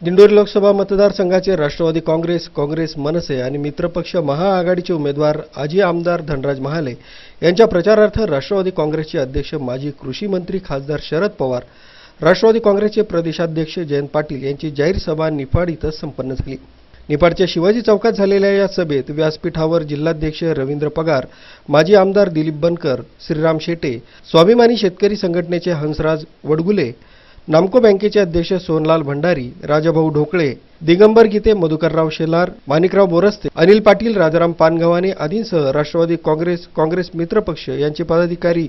दिंडोरी लोकसभा मतदारसंघाचे राष्ट्रवादी काँग्रेस काँग्रेस मनसे आणि मित्रपक्ष महाआघाडीचे उमेदवार आजी आमदार धनराज महाले यांच्या प्रचारार्थ राष्ट्रवादी काँग्रेसचे अध्यक्ष माजी कृषी मंत्री खासदार शरद पवार राष्ट्रवादी काँग्रेसचे प्रदेशाध्यक्ष जयंत पाटील यांची जाहीर सभा निफाड इथं संपन्न झाली. निफाडच्या शिवाजी चौकात झालेल्या या सभेत व्यासपीठावर जिल्हाध्यक्ष रवींद्र पगार माजी आमदार दिलीप बनकर श्रीराम शेटे स्वाभिमानी शेतकरी संघटनेचे हंसराज वडगुले नामको बँकेचे अध्यक्ष सोनलाल भंडारी राजाभाऊ ढोकळे दिगंबर गीते मधुकरराव शेलार माणिकराव बोरस्ते अनिल पाटील राजाराम पानगव्हाणे आदींसह राष्ट्रवादी काँग्रेस काँग्रेस मित्रपक्ष यांचे पदाधिकारी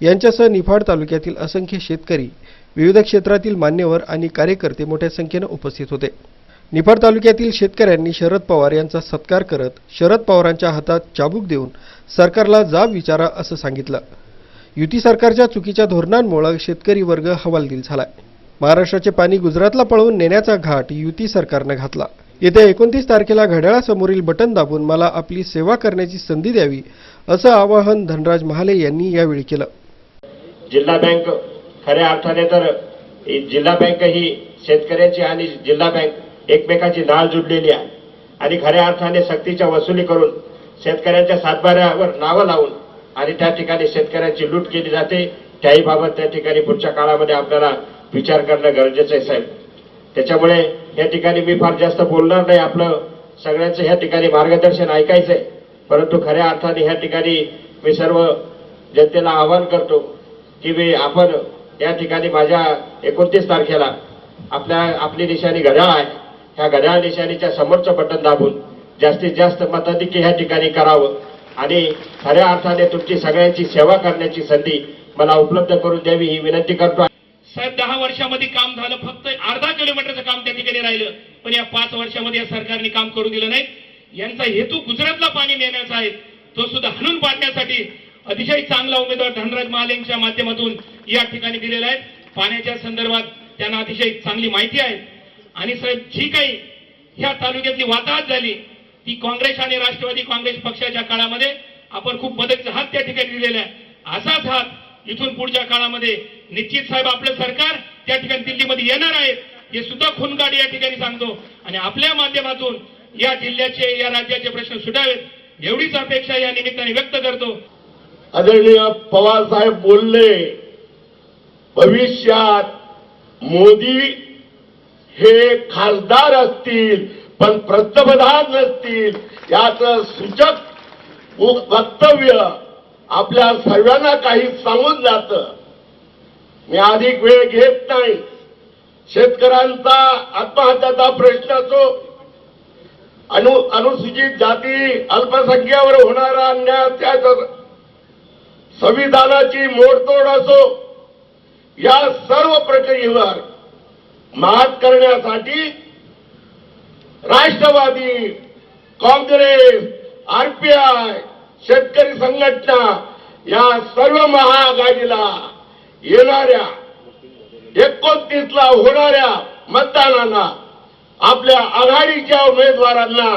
यांच्यासह निफाड तालुक्यातील असंख्य शेतकरी विविध क्षेत्रातील मान्यवर आणि कार्यकर्ते मोठ्या संख्येनं उपस्थित होते. निफाड तालुक्यातील शेतकऱ्यांनी शरद पवार यांचा सत्कार करत शरद पवारांच्या हातात चाबूक देऊन सरकारला जाब विचारा असं सांगितलं. युती सरकारच्या चुकीच्या धोरणांमुळे शेतकरी वर्ग हवालदिल झालाय. महाराष्ट्राचे पाणी गुजरातला पळवून नेण्याचा घाट युती सरकारनं घातला. येत्या एकोणतीस तारखेला घड्याळासमोरील बटन दाबून मला आपली सेवा करण्याची संधी द्यावी असं आवाहन धनराज महाले यांनी यावेळी केलं. जिल्हा बँक खऱ्या अर्थाने तर जिल्हा बँक ही शेतकऱ्यांची आणि जिल्हा बँक एकमेकाची नाळ जुडलेली आहे. आणि खऱ्या अर्थाने सक्तीच्या वसुली करून शेतकऱ्यांच्या सातबाऱ्यावर नावं लावून आणि त्या ठिकाणी शेतकऱ्यांची लूट केली जाते. त्याही बाबत त्या ठिकाणी पुढच्या काळामध्ये आपल्याला विचार करणं गरजेचं आहे साहेब. त्याच्यामुळे या ठिकाणी मी फार जास्त बोलणार नाही. आपलं सगळ्यांचं ह्या ठिकाणी मार्गदर्शन ऐकायचंय. परंतु खऱ्या अर्थाने ह्या ठिकाणी मी सर्व जनतेला आवाहन करतो की मी आपण या ठिकाणी माझ्या एकोणतीस तारखेला आपल्या आपली निशाणी घड्याळ आहे. ह्या घड्याळ निशाणीच्या समोरचं बटन दाबून जास्तीत जास्त मताधिक्य ह्या ठिकाणी करावं. आणि खऱ्या अर्थाने तुमची सगळ्यांची सेवा करण्याची संधी मला उपलब्ध करून द्यावी ही विनंती करतो. साहेब दहा वर्षामध्ये काम झालं फक्त अर्धा किलोमीटरचं काम त्या ठिकाणी राहिलं. पण या पाच वर्षामध्ये या सरकारने काम करू दिलं नाही. यांचा हेतू गुजरातला पाणी नेण्याचा आहे. तो सुद्धा हणून पाडण्यासाठी अतिशय चांगला उमेदवार धनराज महालेंच्या माध्यमातून या ठिकाणी दिलेला आहे. पाण्याच्या संदर्भात त्यांना अतिशय चांगली माहिती आहे. आणि साहेब जी काही ह्या तालुक्यातली वाताहत झाली ती काँग्रेस आणि राष्ट्रवादी काँग्रेस पक्षाच्या काळामध्ये आपण खूप मदतीचा हात त्या ठिकाणी दिलेला आहे. असाच हात इथून पुढच्या काळामध्ये निश्चित साहेब आपलं सरकार त्या ठिकाणी दिल्लीमध्ये येणार आहे हे सुद्धा खुनगाडी या ठिकाणी सांगतो. आणि आपल्या माध्यमातून या जिल्ह्याचे या राज्याचे प्रश्न सुटावेत एवढीच अपेक्षा या निमित्ताने व्यक्त करतो. आदरणीय पवार साहेब बोलले भविष्यात मोदी हे खासदार असतील पण पंतप्रधान नसतील याच सूचक वक्तव्य आपल्या सर्वांना काही सांगून जात. मी अधिक वेळ घेत नाही. शेतकऱ्यांचा आत्महत्याचा प्रश्न असो अनु अनुसूचित जाती अल्पसंख्यावर होणारा अन्याय त्याच संविधानाची मोडतोड असो या सर्व प्रक्रियेवर मात करण्यासाठी राष्ट्रवादी काँग्रेस आरपीआय शेतकरी संघटना या सर्व महाआघाडीला येणाऱ्या एकोणतीसला होणाऱ्या मतदानाला आपल्या आघाडीच्या उमेदवारांना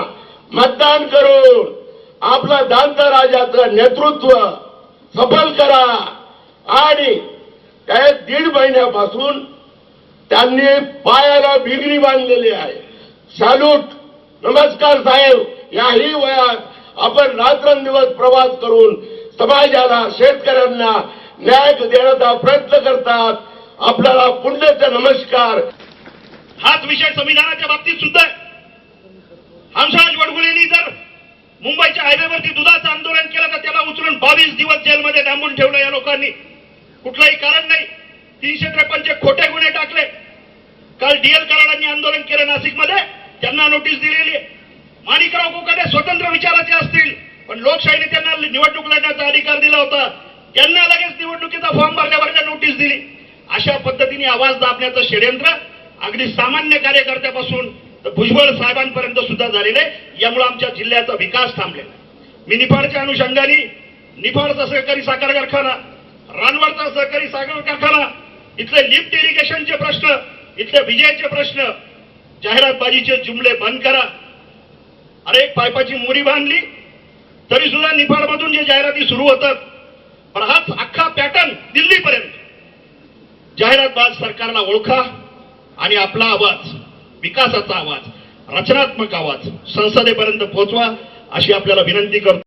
मतदान करून आपला दांत राजाचं नेतृत्व सफल करा आणि त्या दीड महिन्यापासून त्यांनी पायाला भिगरी बांधलेली आहे. सॅल्यूट नमस्कार साहेब. याही वयात आपण रात्रंदिवस प्रवास करून समाजाला शेतकऱ्यांना न्याय देण्याचा प्रयत्न करतात. आपल्याला पुण्याचा नमस्कार. हाच विषय संविधानाच्या बाबतीत सुद्धा हंसराज वडगुलेंनी जर मुंबईच्या हायवेवरती दुधाचं आंदोलन केलं तर त्याला उचलून बावीस दिवस जेलमध्ये डांबून ठेवलं या लोकांनी. कुठलंही कारण नाही. तीनशे त्रेपन्नचे खोटे गुन्हे टाकले. काल डीएल कराडांनी आंदोलन केलं नाशिकमध्ये. त्यांना नोटीस दिलेली माणिकराव कोकाटे स्वतंत्र विचाराचे असतील पण लोकशाहीने त्यांना निवडणूक लढण्याचा अधिकार दिला होता. त्यांना लगेच निवडणुकीचा फॉर्म भरल्या नोटीस दिली. अशा पद्धतीने आवाज दाबण्याचं षडयंत्र अगदी सामान्य कार्यकर्त्यापासून तर भुजबळ साहेबांपर्यंत सुद्धा झालेलं आहे. यामुळे आमच्या जिल्ह्याचा विकास थांबलेला मी निफाडच्या अनुषंगाने निफाडचा सहकारी साखर कारखाना रानवडचा सहकारी साखर कारखाना इथले लिफ्ट इरिगेशनचे प्रश्न इथले विजयाचे प्रश्न जाहिरातबाजीचे जुमले बंद करा. अरे एक पायपाची मोरी बांधली तरी सुद्धा निफाडमधून जे जाहिराती सुरू होतात पण हाच अख्खा पॅटर्न दिल्लीपर्यंत. जाहिरातबाज सरकारला ओळखा आणि आपला आवाज विकासाचा आवाज रचनात्मक आवाज संसदेपर्यंत पोहोचवा अशी आपल्याला विनंती करतो.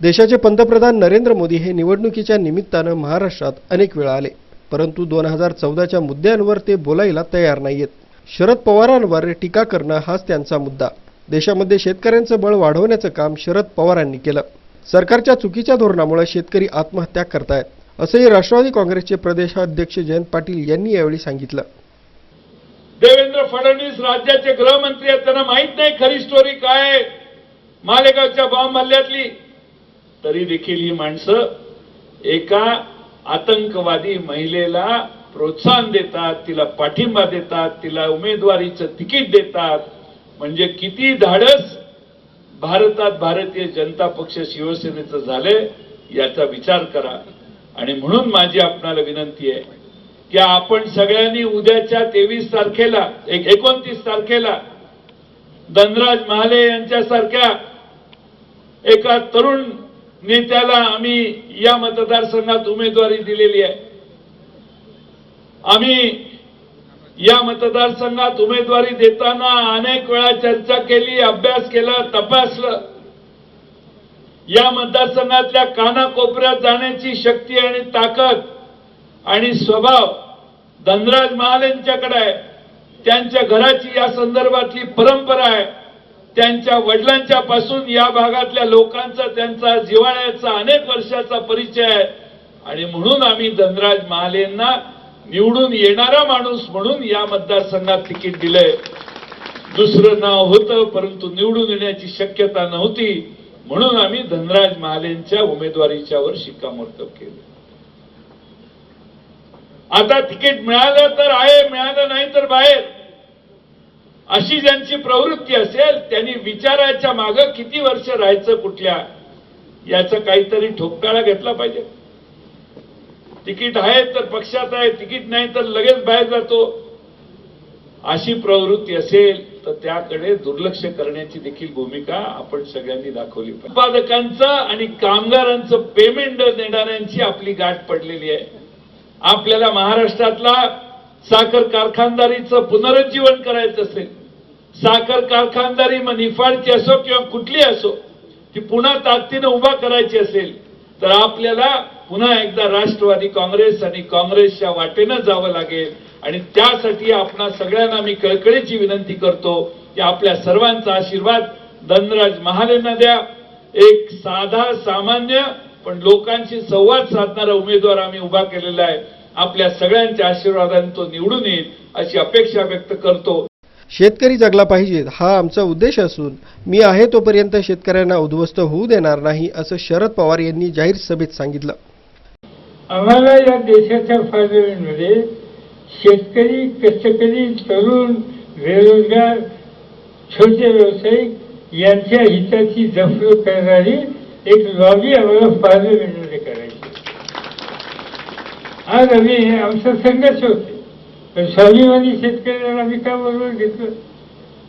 देशाचे पंतप्रधान नरेंद्र मोदी हे निवडणुकीच्या निमित्तानं महाराष्ट्रात अनेक वेळा आले. परंतु दोन हजार चौदाच्या मुद्द्यांवर ते बोलायला तयार नाहीयेत. शरद पवारांवर टीका करणं हाच त्यांचा मुद्दा. देशामध्ये शेतकऱ्यांचं बळ वाढवण्याचं काम शरद पवारांनी केलं. सरकारच्या चुकीच्या धोरणामुळे शेतकरी आत्महत्या करतायत असंही राष्ट्रवादी काँग्रेसचे प्रदेशाध्यक्ष जयंत पाटील यांनी यावेळी सांगितलं. देवेंद्र फडणवीस राज्याचे गृहमंत्री आहेत त्यांना माहीत नाही खरी स्टोरी काय मालेगावच्या बॉम्ब हल्ल्यातली तरी देखील ही माणसं एका आतंकवादी महिलेला प्रोत्साहन देतात तिला पाठिंबा देतात तिला उमेदवारीचं तिकीट देतात. म्हणजे किती धाडस भारतात भारतीय जनता पक्ष शिवसेनेचं झालंय याचा विचार करा. आणि म्हणून माझी आपणाला विनंती आहे की आपण सगळ्यांनी उद्याच्या तेवीस तारखेला एक एकोणतीस तारखेला धनराज महाले यांच्यासारख्या एका तरुण नेत्याला आम्ही या मतदारसंघात उमेदवारी दिलेली आहे. आम्ही या मतदारसंघात उमेदवारी देताना अनेक वेळा चर्चा केली अभ्यास केला तपासलं. या मतदारसंघातल्या कानाकोपऱ्यात जाण्याची शक्ती आणि ताकद आणि स्वभाव धनराज महालेंच्याकडे आहे. त्यांच्या घराची या संदर्भातली परंपरा आहे. त्यांच्या वडिलांच्या पासून या भागातल्या लोकांचा त्यांचा जिव्हाळ्याचा अनेक वर्षाचा परिचय आहे. आणि म्हणून आम्ही धनराज महालेंना निवडून येणारा माणूस म्हणून या मतदारसंघात तिकीट दिलंय. दुसरं नाव होतं परंतु निवडून येण्याची शक्यता नव्हती. म्हणून आम्ही धनराज महालेंच्या उमेदवारीच्या वर शिक्कामोर्तब केलं. आता तिकीट मिळालं तर आहे मिळालं नाही तर बाहेर. अशी ज्यांची प्रवृत्ती असेल त्यांनी विचाराच्या माग किती वर्ष राहायचं कुठल्या? याचा काहीतरी ठोकताळा घेतला पाहिजे. तिकीट आहे तर पक्षात आहे तिकीट नाही तर लगेच बाहेर जातो. अशी प्रवृत्ती असेल तर त्याकडे दुर्लक्ष करण्याची देखील भूमिका आपण सगळ्यांनी दाखवली उत्पादकांचं आणि कामगारांचं पेमेंट देणाऱ्यांची आपली गाठ पडलेली आहे. आपल्याला महाराष्ट्रातला साखर कारखानदारीचं पुनरुज्जीवन करायचं असेल साखर कारखानदारी मग निफाडची असो किंवा कुठली असो ती पुन्हा ताकदीनं उभा करायची असेल तर आपल्याला पुन्हा एकदा राष्ट्रवादी काँग्रेस आणि काँग्रेसच्या वाटेनं जावं लागेल. आणि त्यासाठी आपणा सगळ्यांना मी कळकळीची विनंती करतो की आपल्या सर्वांचा आशीर्वाद धनराज महालेंना द्या. एक साधा सामान्य पण लोकांशी संवाद साधणारा उमेदवार आम्ही उभा केलेला आहे. आपल्या सगळ्यांच्या आशीर्वादाने तो निवडून येईल अशी अपेक्षा व्यक्त करतो. शेतकरी जगला पाहिजे हा आमचा उद्देश असून मी आहे तोपर्यंत शेतकऱ्यांना उद्ध्वस्त होऊ देणार नाही असं शरद पवार यांनी जाहीर सभेत सांगितलं. आम्हाला या देशाच्या फायद्यामध्ये शेतकरी कष्टकरी तरुण बेरोजगार छोटे व्यावसायिक यांच्या हिताची जपणूक करणारी एक लॉबी आम्हाला पार्लमेंटमध्ये करायची आज आम्ही आमचा संघर्ष होते पण स्वाभिमानी शेतकऱ्याला आम्ही का बरोबर घेतलं?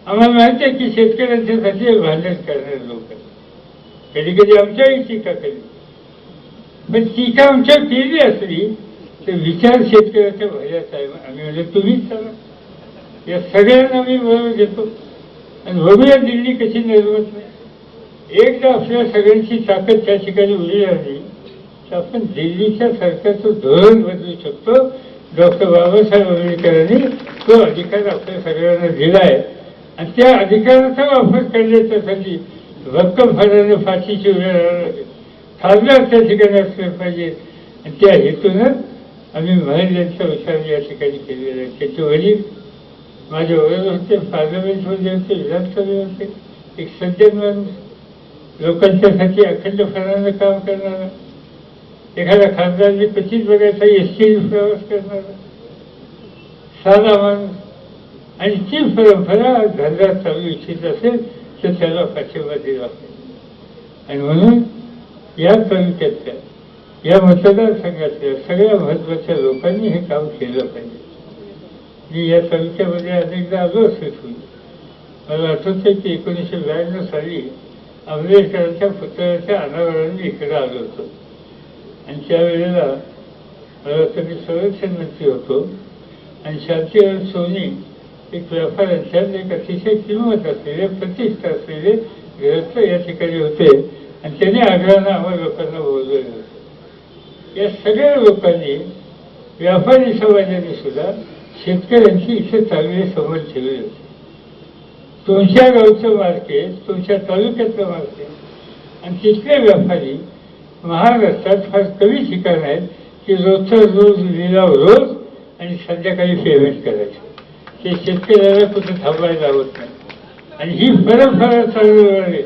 आम्हाला माहिती आहे की शेतकऱ्यांच्यासाठी भांडण करणारे लोक कधी कधी आमच्याही टीका केली पण टीका आमच्या केली असली तर विचार शेतकऱ्याच्या भल्याचा आहे आम्ही म्हणजे तुम्हीच चला या सगळ्यांना आम्ही बरोबर घेतो. आणि बघूया दिल्ली कशी निर्मत नाही एकदा आपल्या सगळ्यांची ताकद त्या ठिकाणी उभी राहिली तर आपण दिल्लीच्या सरकारचं धोरण बदलू शकतो. डॉक्टर बाबासाहेब आंबेडकरांनी तो अधिकार आपल्या सगळ्यांना दिला आहे आणि त्या अधिकाराचा वापर करण्याच्यासाठी रक्कम फराने फाशीची वेळ खासदार त्या ठिकाणी असले पाहिजे. आणि त्या हेतून आम्ही महिलांचा विचार या ठिकाणी केलेला आहे. त्याचे वडील माझे वडील होते पार्लमेंटमध्ये होते विधानसभेमध्ये होते. एक सज्जन माणूस. लोकांच्यासाठी अखंड फरानं काम करणारा. एखाद्या खासदारने पचीस बघायचा एस टी प्रवास करणार साधा माणूस आणि ती परंपरा धंदा चालू इच्छित असेल तर त्याला पाठिंबा दिला पाहिजे. आणि म्हणून या तालुक्यातल्या या मतदारसंघातल्या सगळ्या महत्त्वाच्या लोकांनी हे काम केलं पाहिजे. मी या तालुक्यामध्ये अनेकदा आलो असेल मला आठवतं की एकोणीसशे ब्याण्णव साली आंबेडकरांच्या पुतळ्याच्या अनावरणाने इकडे आलो होतो. आणि त्यावेळेला मला वाटतं संरक्षण मंत्री होतो. आणि शांतीलाल सोनी एक व्यापाऱ्यांच्या एक अतिशय किंमत असलेले प्रतिष्ठा असलेले ग्रस्त या ठिकाणी होते. आणि त्याने आग्रहानं आम्हा लोकांना बोलवलेलं होतं. या सगळ्या लोकांनी व्यापारी समाजाने सुद्धा शेतकऱ्यांची इथे चांगले संबंध ठेवले होते. तुमच्या गावचं मार्केट तुमच्या तालुक्यातलं मार्केट आणि तिथले व्यापारी महाराष्ट्रात फार कमी ठिकाण आहेत की रोजचा रोज लिलाव रोज आणि संध्याकाळी पेमेंट करायचं. ते शेतकऱ्याला कुठे थांबायला लावत नाही. आणि ही परंपरा चालू आहे.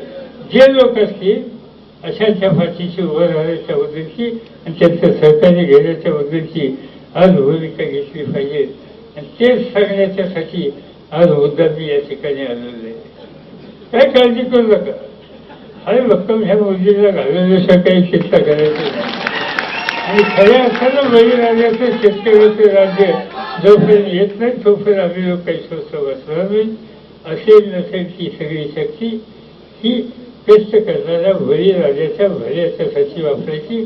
जे लोक असतील अशाच्या पाठीशी उभं राहण्याच्या बद्दलची आणि त्यांचं सहकार्य घेण्याच्या बद्दलची आज भूमिका घेतली पाहिजे. आणि तेच सांगण्याच्यासाठी आज मुद्दा मी या ठिकाणी आलेलो आहे. काय काळजी करू नका. अरे रक्कम ह्या मोदीला घालवण्याशिवाय काही चिंता करायची नाही. आणि खऱ्या अर्थानं बळीराजाचं शेतकऱ्याचं राज्य जोपर्यंत येत नाही तोपर्यंत आम्ही लोक काही स्वस्त बसवावी असेल नसेल ती सगळी शक्ती ही कष्ट करणाऱ्या बळीराजाच्या भल्याच्यासाठी वापरायची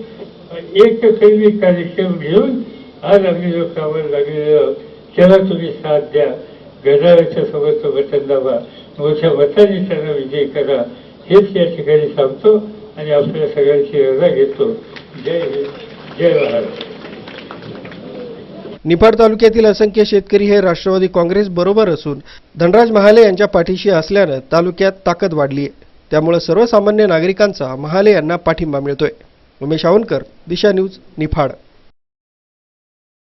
एक कलमी कार्यक्रम घेऊन आज आम्ही लोकांवर लागलेलो आहोत. त्याला तुम्ही साथ द्या गदाराच्या सोबत बटन दाबा मोठ्या मताने त्यांना विजय करा हेच या ठिकाणी सांगतो आणि आपल्या सगळ्यांची रजा घेतो. जय हिंद जय महाराष्ट्र निफाड तालुक्यातील असंख्य शेतकरी हे राष्ट्रवादी काँग्रेस बरोबर असून धनराज महाले यांच्या पाठीशी असल्यानं तालुक्यात ताकद वाढली आहे त्यामुळे सर्वसामान्य नागरिकांचा महाले यांना पाठिंबा मिळतोय. उमेश आवनकर दिशा न्यूज निफाड.